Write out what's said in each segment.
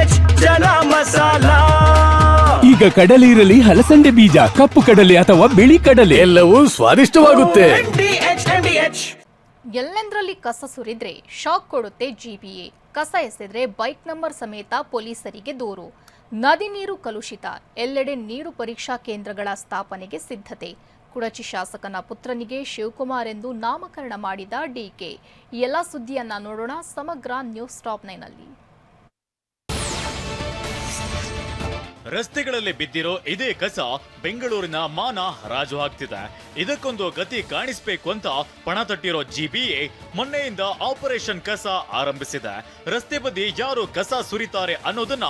H ಜನ ಮಸಾಲ. ಈಗ ಕಡಲೆ ಇರಲಿ ಹಲಸಂಡೆ ಬೀಜ ಕಪ್ಪು ಕಡಲೆ ಅಥವಾ ಬಿಳಿ ಕಡಲೆ. ಎಲ್ಲವೂ ಸ್ವಾದಿಷ್ಟವಾಗುತ್ತೆ. H H. ಎಲ್ಲೆಂದ್ರಲ್ಲಿ ಕಸ ಸುರಿದ್ರೆ ಶಾಕ್ ಕೊಡುತ್ತೆ ಜಿಬಿಎ ಕಸ ಎಸೆದ್ರೆ ಬೈಕ್ ನಂಬರ್ ಸಮೇತ ಪೊಲೀಸರಿಗೆ ದೂರು. ನದಿ ನೀರು ಕಲುಷಿತ ಎಲ್ಲೆಡೆ ನೀರು ಪರೀಕ್ಷಾ ಕೇಂದ್ರಗಳ ಸ್ಥಾಪನೆಗೆ ಸಿದ್ಧತೆ. ಕುಡಚಿ ಶಾಸಕನ ಪುತ್ರನಿಗೆ ಶಿವಕುಮಾರ್ ಎಂದು ನಾಮಕರಣ ಮಾಡಿದ ಡಿಕೆ ಈ ಎಲ್ಲ ಸುದ್ದಿಯನ್ನ ನೋಡೋಣ ಸಮಗ್ರ ನ್ಯೂಸ್ ಟಾಪ್ ನೈನಲ್ಲಿ ರಸ್ತೆಗಳಲ್ಲಿ ಬಿದ್ದಿರೋ ಇದೇ ಕಸ ಬೆಂಗಳೂರಿನ ಮಾನ ಹರಾಜು ಹಾಕ್ತಿದೆ. ಇದಕ್ಕೊಂದು ಗತಿ ಕಾಣಿಸ್ಬೇಕು ಅಂತ ಪಣ ತಟ್ಟಿರೋ ಜಿಬಿಎ ಮೊನ್ನೆಯಿಂದ ಆಪರೇಷನ್ ಕಸ ಆರಂಭಿಸಿದೆ. ರಸ್ತೆ ಬದಿ ಯಾರು ಕಸ ಸುರಿತಾರೆ ಅನ್ನೋದನ್ನ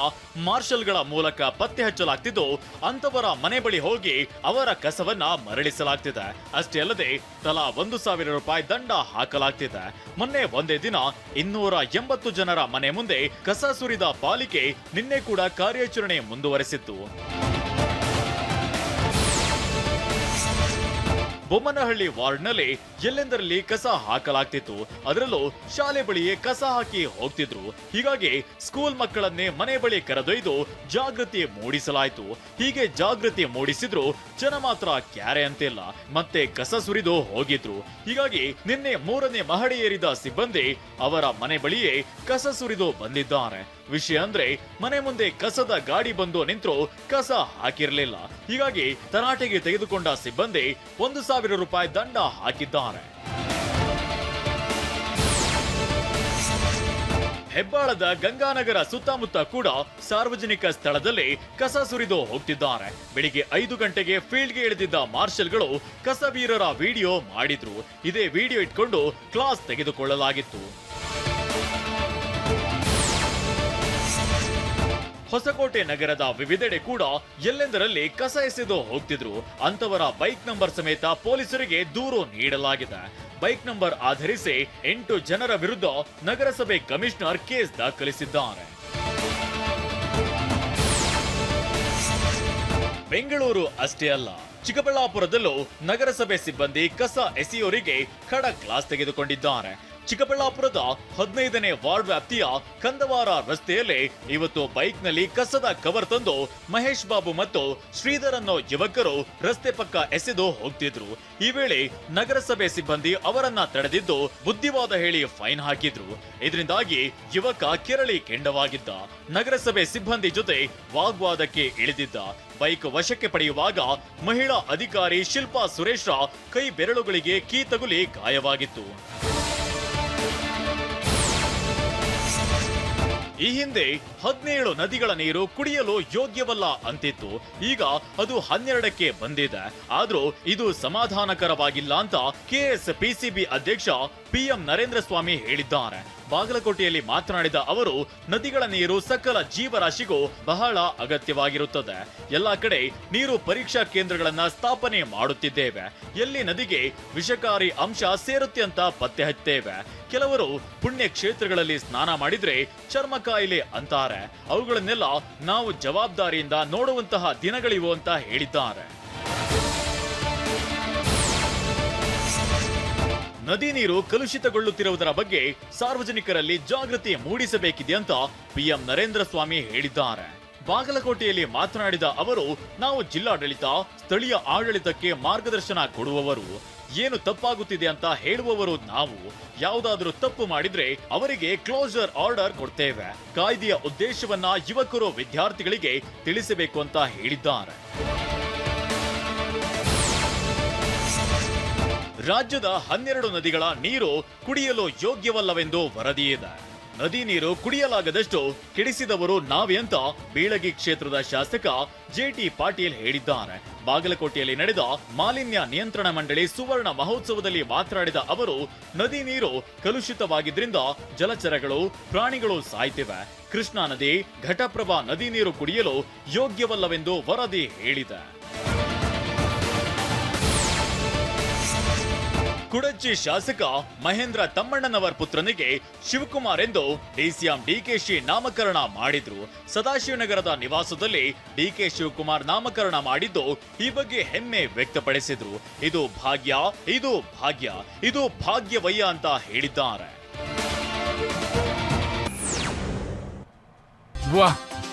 ಮಾರ್ಷಲ್ಗಳ ಮೂಲಕ ಪತ್ತೆ ಹಚ್ಚಲಾಗ್ತಿದ್ದು, ಅಂತವರ ಮನೆ ಬಳಿ ಹೋಗಿ ಅವರ ಕಸವನ್ನ ಮರಳಿಸಲಾಗ್ತಿದೆ. ಅಷ್ಟೇ ಅಲ್ಲದೆ ತಲಾ ಒಂದು ಸಾವಿರ ರೂಪಾಯಿ ದಂಡ ಹಾಕಲಾಗ್ತಿದೆ. ಮೊನ್ನೆ ಒಂದೇ ದಿನ ಇನ್ನೂರ ಎಂಬತ್ತು ಜನರ ಮನೆ ಮುಂದೆ ಕಸ ಸುರಿದ ಪಾಲಿಕೆ ನಿನ್ನೆ ಕೂಡ ಕಾರ್ಯಾಚರಣೆ esse tour. ಬೊಮ್ಮನಹಳ್ಳಿ ವಾರ್ಡ್ನಲ್ಲಿ ಎಲ್ಲೆಂದರಲ್ಲಿ ಕಸ ಹಾಕಲಾಗ್ತಿತ್ತು, ಅದರಲ್ಲೂ ಶಾಲೆ ಬಳಿಯೇ ಕಸ ಹಾಕಿ ಹೋಗ್ತಿದ್ರು. ಹೀಗಾಗಿ ಸ್ಕೂಲ್ ಮಕ್ಕಳನ್ನೇ ಮನೆ ಬಳಿ ಕರೆದೊಯ್ದು ಜಾಗೃತಿ ಮೂಡಿಸಲಾಯಿತು. ಹೀಗೆ ಜಾಗೃತಿ ಮೂಡಿಸಿದ್ರು ಜನ ಮಾತ್ರ ಕ್ಯಾರೆ ಅಂತಿಲ್ಲ, ಮತ್ತೆ ಕಸ ಸುರಿದು ಹೋಗಿದ್ರು. ಹೀಗಾಗಿ ನಿನ್ನೆ ಮೂರನೇ ಮಹಡಿ ಏರಿದ ಸಿಬ್ಬಂದಿ ಅವರ ಮನೆ ಬಳಿಯೇ ಕಸ ಸುರಿದು ಬಂದಿದ್ದಾರೆ. ವಿಷಯ ಅಂದ್ರೆ, ಮನೆ ಮುಂದೆ ಕಸದ ಗಾಡಿ ಬಂದು ನಿಂತ್ರು ಕಸ ಹಾಕಿರಲಿಲ್ಲ. ಹೀಗಾಗಿ ತರಾಟೆಗೆ ತೆಗೆದುಕೊಂಡ ಸಿಬ್ಬಂದಿ ಒಂದು ಸಾವಿರ ರೂಪಾಯಿ ದಂಡ ಹಾಕಿದ್ದಾರೆ. ಹೆಬ್ಬಾಳದ ಗಂಗಾನಗರ ಸುತ್ತಮುತ್ತ ಕೂಡ ಸಾರ್ವಜನಿಕ ಸ್ಥಳದಲ್ಲಿ ಕಸ ಸುರಿದು ಹೋಗ್ತಿದ್ದಾರೆ. ಬೆಳಿಗ್ಗೆ ಐದು ಗಂಟೆಗೆ ಫೀಲ್ಡ್ಗೆ ಇಳಿದಿದ್ದ ಮಾರ್ಷಲ್ಗಳು ಕಸವೀರರ ವಿಡಿಯೋ ಮಾಡಿದ್ರು. ಇದೇ ವಿಡಿಯೋ ಇಟ್ಕೊಂಡು ಕ್ಲಾಸ್ ತೆಗೆದುಕೊಳ್ಳಲಾಗಿತ್ತು. ಹೊಸಕೋಟೆ ನಗರದ ವಿವಿಧೆಡೆ ಕೂಡ ಎಲ್ಲೆಂದರಲ್ಲಿ ಕಸ ಎಸೆದು ಹೋಗ್ತಿದ್ರು. ಅಂತವರ ಬೈಕ್ ನಂಬರ್ ಸಮೇತ ಪೊಲೀಸರಿಗೆ ದೂರು ನೀಡಲಾಗಿದೆ. ಬೈಕ್ ನಂಬರ್ ಆಧರಿಸಿ ಎಂಟು ಜನರ ವಿರುದ್ಧ ನಗರಸಭೆ ಕಮಿಷನರ್ ಕೇಸ್ ದಾಖಲಿಸಿದ್ದಾರೆ. ಬೆಂಗಳೂರು ಅಷ್ಟೇ ಅಲ್ಲ, ಚಿಕ್ಕಬಳ್ಳಾಪುರದಲ್ಲೂ ನಗರಸಭೆ ಸಿಬ್ಬಂದಿ ಕಸ ಎಸೆಯೋರಿಗೆ ಖಡಕ್ ಕ್ಲಾಸ್ ತೆಗೆದುಕೊಂಡಿದ್ದಾರೆ. ಚಿಕ್ಕಬಳ್ಳಾಪುರದ ಹದಿನೈದನೇ ವಾರ್ಡ್ ವ್ಯಾಪ್ತಿಯ ಕಂದವಾರ ರಸ್ತೆಯಲ್ಲಿ ಇವತ್ತು ಬೈಕ್ನಲ್ಲಿ ಕಸದ ಕವರ್ ತಂದು ಮಹೇಶ್ ಬಾಬು ಮತ್ತು ಶ್ರೀಧರ್ ಅನ್ನೋ ಯುವಕರು ರಸ್ತೆ ಪಕ್ಕ ಎಸೆದು ಹೋಗ್ತಿದ್ರು. ಈ ವೇಳೆ ನಗರಸಭೆ ಸಿಬ್ಬಂದಿ ಅವರನ್ನ ತಡೆದಿದ್ದು ಬುದ್ಧಿವಾದ ಹೇಳಿ ಫೈನ್ ಹಾಕಿದ್ರು. ಇದರಿಂದಾಗಿ ಯುವಕ ಕೆರಳಿ ಕೆಂಡವಾಗಿದ್ದ. ನಗರಸಭೆ ಸಿಬ್ಬಂದಿ ಜೊತೆ ವಾಗ್ವಾದಕ್ಕೆ ಇಳಿದಿದ್ದ. ಬೈಕ್ ವಶಕ್ಕೆ ಪಡೆಯುವಾಗ ಮಹಿಳಾ ಅಧಿಕಾರಿ ಶಿಲ್ಪಾ ಸುರೇಶ್ರ ಕೈ ಬೆರಳುಗಳಿಗೆ ಕೀ ತಗುಲಿ ಗಾಯವಾಗಿತ್ತು. ಈ ಹಿಂದೆ ಹದಿನೇಳು ನದಿಗಳ ನೀರು ಕುಡಿಯಲು ಯೋಗ್ಯವಲ್ಲ ಅಂತಿತ್ತು. ಈಗ ಅದು ಹನ್ನೆರಡಕ್ಕೆ ಬಂದಿದೆ. ಆದ್ರೂ ಇದು ಸಮಾಧಾನಕರವಾಗಿಲ್ಲ ಅಂತ ಕೆಎಸ್ ಪಿಸಿಬಿ ಅಧ್ಯಕ್ಷ ಪಿಎಂ ನರೇಂದ್ರ ಸ್ವಾಮಿ ಹೇಳಿದ್ದಾರೆ. ಬಾಗಲಕೋಟೆಯಲ್ಲಿ ಮಾತನಾಡಿದ ಅವರು, ನದಿಗಳ ನೀರು ಸಕಲ ಜೀವರಾಶಿಗೂ ಬಹಳ ಅಗತ್ಯವಾಗಿರುತ್ತದೆ. ಎಲ್ಲಾ ಕಡೆ ನೀರು ಪರೀಕ್ಷಾ ಕೇಂದ್ರಗಳನ್ನ ಸ್ಥಾಪನೆ ಮಾಡುತ್ತಿದ್ದೇವೆ. ಎಲ್ಲಿ ನದಿಗೆ ವಿಷಕಾರಿ ಅಂಶ ಸೇರುತ್ತೆ ಅಂತ ಪತ್ತೆ ಹಚ್ಚುತ್ತೇವೆ. ಕೆಲವರು ಪುಣ್ಯ ಕ್ಷೇತ್ರಗಳಲ್ಲಿ ಸ್ನಾನ ಮಾಡಿದ್ರೆ ಚರ್ಮ ಕಾಯಿಲೆ ಅಂತಾರೆ. ಅವುಗಳನ್ನೆಲ್ಲ ನಾವು ಜವಾಬ್ದಾರಿಯಿಂದ ನೋಡುವಂತಹ ದಿನಗಳಿವು ಅಂತ ಹೇಳಿದ್ದಾರೆ. ನದಿ ನೀರು ಕಲುಷಿತಗೊಳ್ಳುತ್ತಿರುವುದರ ಬಗ್ಗೆ ಸಾರ್ವಜನಿಕರಲ್ಲಿ ಜಾಗೃತಿ ಮೂಡಿಸಬೇಕಿದೆ ಅಂತ ಪಿಎಂ ನರೇಂದ್ರ ಸ್ವಾಮಿ ಹೇಳಿದ್ದಾರೆ. ಬಾಗಲಕೋಟೆಯಲ್ಲಿ ಮಾತನಾಡಿದ ಅವರು, ನಾವು ಜಿಲ್ಲಾಡಳಿತ, ಸ್ಥಳೀಯ ಆಡಳಿತಕ್ಕೆ ಮಾರ್ಗದರ್ಶನ ಕೊಡುವವರು. ಏನು ತಪ್ಪಾಗುತ್ತಿದೆ ಅಂತ ಹೇಳುವವರು ನಾವು. ಯಾವುದಾದ್ರೂ ತಪ್ಪು ಮಾಡಿದ್ರೆ ಅವರಿಗೆ ಕ್ಲೋಸರ್ ಆರ್ಡರ್ ಕೊಡ್ತೇವೆ. ಕಾಯ್ದೆಯ ಉದ್ದೇಶವನ್ನ ಯುವಕರು ವಿದ್ಯಾರ್ಥಿಗಳಿಗೆ ತಿಳಿಸಬೇಕು ಅಂತ ಹೇಳಿದ್ದಾರೆ. ರಾಜ್ಯದ ಹನ್ನೆರಡು ನದಿಗಳ ನೀರು ಕುಡಿಯಲು ಯೋಗ್ಯವಲ್ಲವೆಂದು ವರದಿಯಿದೆ ನದಿ ನೀರು ಕುಡಿಯಲಾಗದಷ್ಟು ಕೆಡಿಸಿದವರು ನಾವೇ ಅಂತ ಬೀಳಗಿ ಕ್ಷೇತ್ರದ ಶಾಸಕ ಜೆಟಿ ಪಾಟೀಲ್ ಹೇಳಿದ್ದಾರೆ. ಬಾಗಲಕೋಟೆಯಲ್ಲಿ ನಡೆದ ಮಾಲಿನ್ಯ ನಿಯಂತ್ರಣ ಮಂಡಳಿ ಸುವರ್ಣ ಮಹೋತ್ಸವದಲ್ಲಿ ಮಾತನಾಡಿದ ಅವರು, ನದಿ ನೀರು ಕಲುಷಿತವಾಗಿದ್ದರಿಂದ ಜಲಚರಗಳು, ಪ್ರಾಣಿಗಳು ಸಾಯ್ತಿವೆ. ಕೃಷ್ಣಾ ನದಿ ಘಟಪ್ರಭಾ ನದಿ ನೀರು ಕುಡಿಯಲು ಯೋಗ್ಯವಲ್ಲವೆಂದು ವರದಿ ಹೇಳಿದೆ. ಕುಡಚಿ ಶಾಸಕ ಮಹೇಂದ್ರ ತಮ್ಮಣ್ಣನವರ್ ಪುತ್ರನಿಗೆ ಶಿವಕುಮಾರ್ ಎಂದು ಡಿಸಿಎಂ ಡಿಕೆಶಿ ನಾಮಕರಣ ಮಾಡಿದ್ರು. ಸದಾಶಿವನಗರದ ನಿವಾಸದಲ್ಲಿ ಡಿಕೆ ಶಿವಕುಮಾರ್ ನಾಮಕರಣ ಮಾಡಿದ್ದು ಈ ಬಗ್ಗೆ ಹೆಮ್ಮೆ ವ್ಯಕ್ತಪಡಿಸಿದ್ರು. ಇದು ಭಾಗ್ಯ ಇದು ಭಾಗ್ಯ, ಇದು ಭಾಗ್ಯವಯ್ಯ ಅಂತ ಹೇಳಿದ್ದಾರೆ.